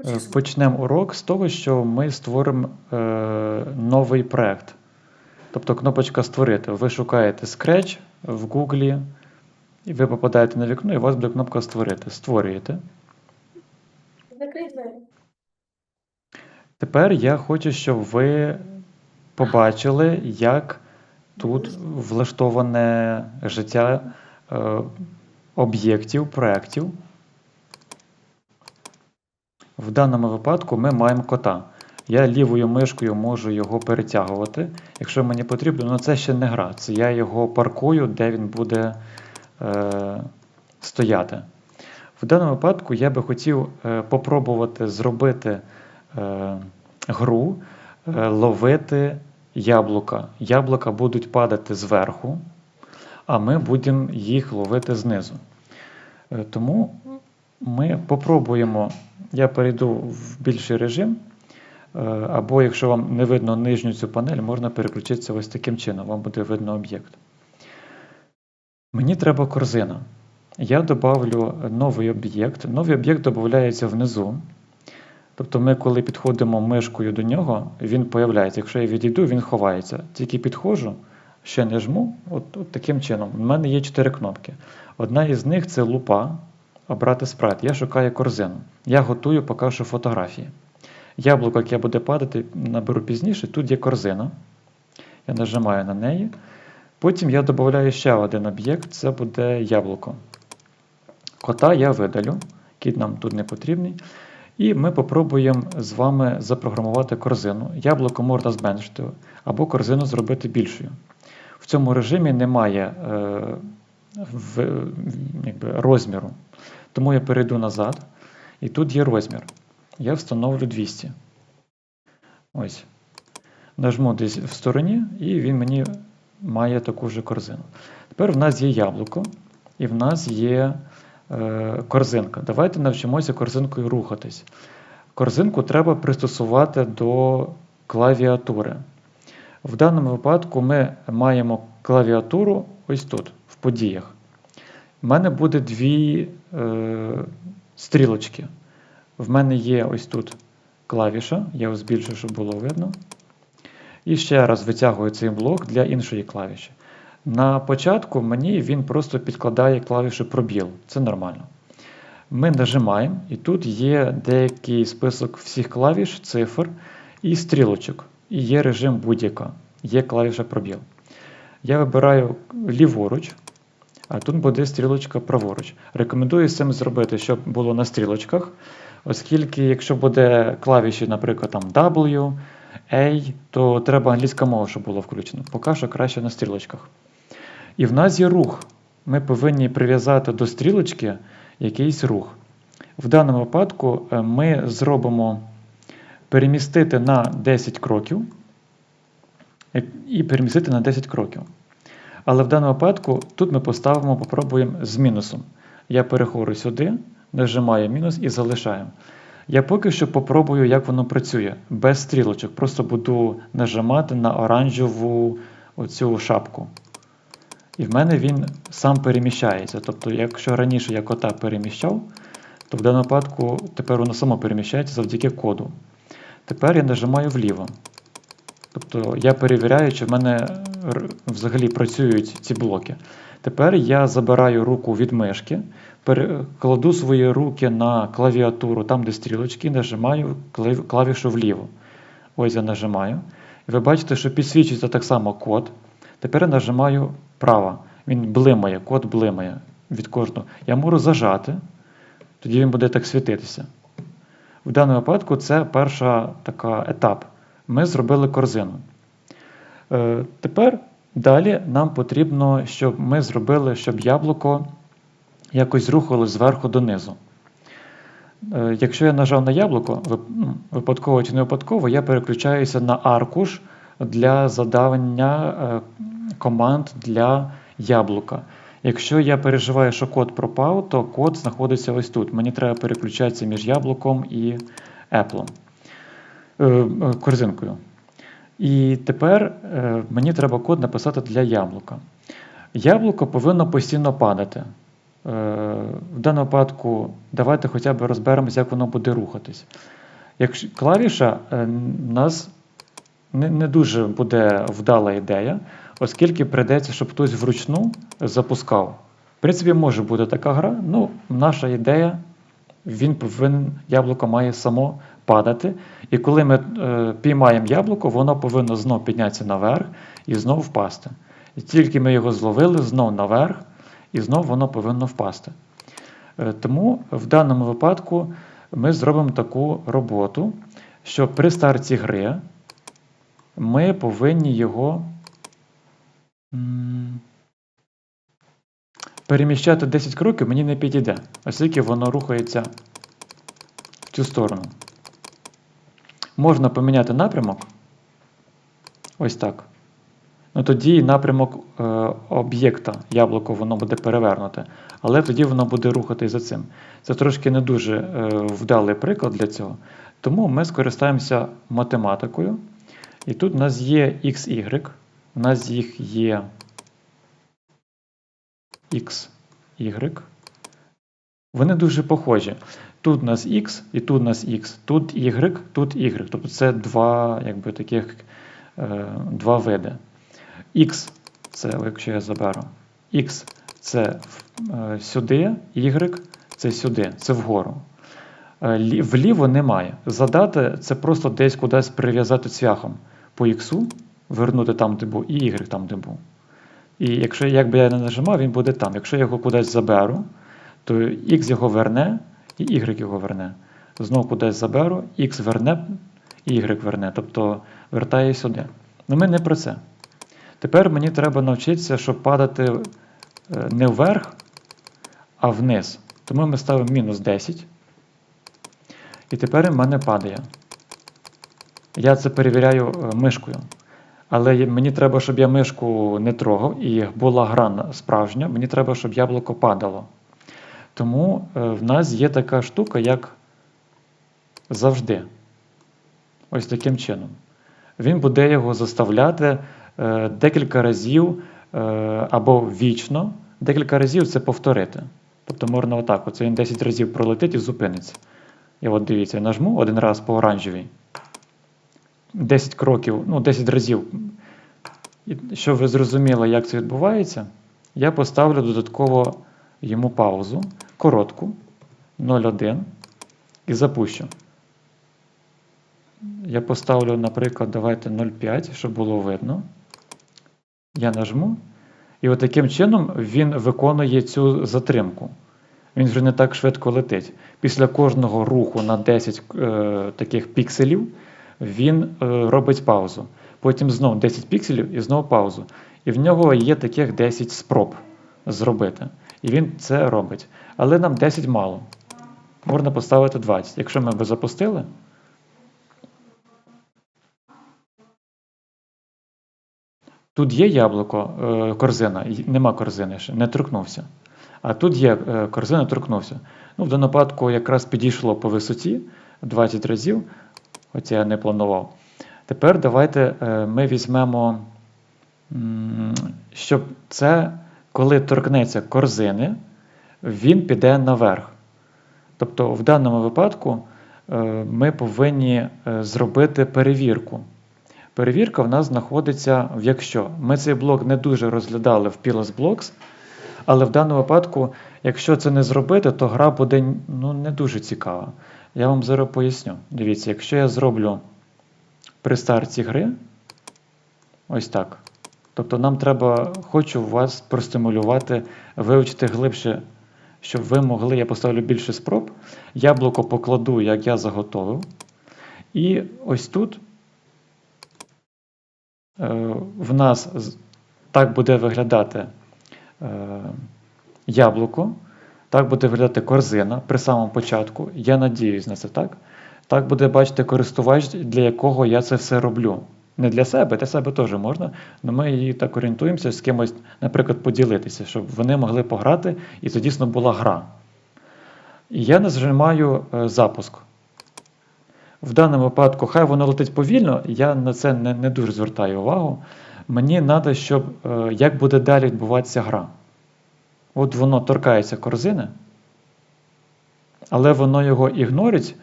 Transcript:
Е, Почнемо урок з того, що ми створимо е, новий проект. Тобто кнопочка Створити. Ви шукаєте Scratch в Google, і ви попадаєте на вікно, і у вас буде кнопка Створити. Створюєте. Тепер я хочу, щоб ви побачили, як тут влаштоване життя е, об'єктів, проєктів. В даному випадку ми маємо кота. Я лівою мишкою можу його перетягувати, якщо мені потрібно, але це ще не гра. Це я його паркую, де він буде е, стояти. В даному випадку я би хотів е, попробувати зробити е, гру, е, ловити яблука. Яблука будуть падати зверху, а ми будемо їх ловити знизу. Е, тому ми попробуємо, я перейду в більший режим. е, Або якщо вам не видно нижню цю панель, можна переключитися ось таким чином, вам буде видно об'єкт. Мені треба корзина. Я добавлю новий об'єкт. Новий об'єкт додається внизу. Тобто ми, коли підходимо мишкою до нього, він появляється. Якщо я відійду, він ховається. Тільки підходжу, ще не жму, от, от таким чином. У мене є чотири кнопки. Одна із них це лупа, обрати спрайт. Я шукаю корзину. Я готую поки що фотографії. Яблуко, яке буде падати, наберу пізніше. Тут є корзина. Я нажимаю на неї. Потім я додаю ще один об'єкт, це буде яблуко. Кота я видалю, кіт нам тут не потрібний. І ми попробуємо з вами запрограмувати корзину. Яблуко можна зменшити або корзину зробити більшою. В цьому режимі немає е, в, якби, розміру. Тому я перейду назад, і тут є розмір. Я встановлю 200. Ось. Нажму десь в стороні, і він мені має таку ж корзину. Тепер в нас є яблуко, і в нас є е, корзинка. Давайте навчимося корзинкою рухатись. Корзинку треба пристосувати до клавіатури. В даному випадку ми маємо клавіатуру ось тут, в подіях. У мене буде дві е, стрілочки. В мене є ось тут клавіша, я його збільшу, щоб було видно. І ще раз витягую цей блок для іншої клавіші. На початку мені він просто підкладає клавішу пробіл. Це нормально. Ми нажимаємо, і тут є деякий список всіх клавіш, цифр і стрілочок. І є режим будь-яка, є клавіша пробіл. Я вибираю ліворуч, а тут буде стрілочка праворуч. Рекомендую з цим зробити, щоб було на стрілочках, оскільки, якщо буде клавіші, наприклад, там W, A, то треба англійська мова, щоб було включено. Поки що краще на стрілочках. І в нас є рух. Ми повинні прив'язати до стрілочки якийсь рух. В даному випадку е, ми зробимо перемістити на 10 кроків е, і перемістити на 10 кроків. Але в даному випадку тут ми поставимо, попробуємо з мінусом. Я переходжу сюди, нажимаю мінус і залишаємо. Я поки що попробую, як воно працює, без стрілочок. Просто буду нажимати на оранжеву оцю шапку. І в мене він сам переміщається. Тобто, якщо раніше я кота переміщав, то в даному випадку тепер воно само переміщається завдяки коду. Тепер я нажимаю вліво. Тобто я перевіряю, чи в мене взагалі працюють ці блоки. Тепер я забираю руку від мишки, кладу свої руки на клавіатуру, там, де стрілочки, нажимаю клавішу вліво. Ось я нажимаю. І ви бачите, що підсвічується так само код. Тепер я нажимаю право. Він блимає, код блимає від кожного. Я можу зажати, тоді він буде так світитися. В даному випадку це перша така етап. Ми зробили корзину. Е, Тепер далі нам потрібно, щоб ми зробили, щоб яблуко якось рухалось зверху донизу. Е, Якщо я нажав на яблуко, ну, випадково чи не випадково, я переключаюся на аркуш для задавання е, команд для яблука. Якщо я переживаю, що код пропав, то код знаходиться ось тут. Мені треба переключатися між яблуком і Apple, корзинкою. І тепер мені треба код написати для яблука. Яблуко повинно постійно падати. в даному випадку давайте хоча б розберемося, як воно буде рухатись. Якщо клавіша е, в нас не, не дуже буде вдала ідея, оскільки прийдеться, щоб хтось вручну запускав. В принципі, може бути така гра, ну, наша ідея, він повинен, яблуко має само падати. І коли ми е, піймаємо яблуко, воно повинно знов піднятися наверх і знов впасти. І тільки ми його зловили, знов наверх, і знов воно повинно впасти. Е, Тому в даному випадку ми зробимо таку роботу, що при старті гри ми повинні його переміщати 10 кроків мені не підійде, оскільки воно рухається в цю сторону. Можна поміняти напрямок. Ось так. Ну тоді напрямок е, об'єкта яблуко воно буде перевернуте, але тоді воно буде рухатись за цим. Це трошки не дуже е, вдалий приклад для цього. Тому ми скористаємося математикою. І тут у нас є XY, у нас їх є XY. Вони дуже похожі. Тут у нас X і тут у нас X, тут Y, тут Y. Тобто це два, якби, таких, е, два види. X це, якщо я заберу, X це е, сюди, Y це сюди, це вгору. Е, Вліво немає. Задати це просто десь кудись прив'язати цвяхом по X, вернути там, де був, і Y там, де був. І якщо як би я не нажимав, він буде там. Якщо я його кудись заберу, то X його верне і Y його верне. Знову кудись заберу, X верне і Y верне, тобто вертає сюди. Ну ми не про це. Тепер мені треба навчитися, щоб падати е, не вверх, а вниз. Тому ми ставимо мінус 10. І тепер в мене падає. Я це перевіряю е, мишкою. Але мені треба, щоб я мишку не трогав і була гра справжня, мені треба, щоб яблуко падало. Тому е, в нас є така штука, як завжди. Ось таким чином. Він буде його заставляти е, декілька разів е, або вічно, декілька разів це повторити. Тобто можна отак, оце він 10 разів пролетить і зупиниться. І от дивіться, я нажму один раз по оранжевій. 10 кроків, ну 10 разів. І щоб ви зрозуміли, як це відбувається, я поставлю додатково йому паузу, коротку, 0,1 і запущу. Я поставлю, наприклад, давайте 0,5, щоб було видно. Я нажму. І от таким чином він виконує цю затримку. Він вже не так швидко летить. Після кожного руху на 10 е, таких пікселів він е, робить паузу. Потім знову 10 пікселів і знову паузу. І в нього є таких 10 спроб зробити. І він це робить. Але нам 10 мало. Можна поставити 20. Якщо ми би запустили. Тут є яблуко, е, корзина, нема корзини ще, не торкнувся. А тут є е, корзина, торкнувся. Ну, в даному випадку якраз підійшло по висоті 20 разів, хоча я не планував. Тепер давайте е, ми візьмемо, щоб це, коли торкнеться корзини, він піде наверх. Тобто, в даному випадку е, ми повинні е, зробити перевірку. Перевірка в нас знаходиться в якщо. Ми цей блок не дуже розглядали в Pilos Blocks, але в даному випадку, якщо це не зробити, то гра буде ну, не дуже цікава. Я вам зараз поясню. Дивіться, якщо я зроблю при старті гри, ось так. Тобто нам треба, хочу вас простимулювати, вивчити глибше, щоб ви могли, я поставлю більше спроб. Яблуко покладу, як я заготовив. І ось тут е, в нас так буде виглядати е, яблуко, так буде виглядати корзина при самому початку. Я надіюсь на це так. Так буде бачити користувач, для якого я це все роблю. Не для себе, для себе теж можна, але ми її так орієнтуємося з кимось, наприклад, поділитися, щоб вони могли пограти, і це дійсно була гра. І я нажимаю е, запуск. В даному випадку, хай воно летить повільно, я на це не, не дуже звертаю увагу. Мені треба, щоб е, як буде далі відбуватися гра. От воно торкається корзини, але воно його ігнорить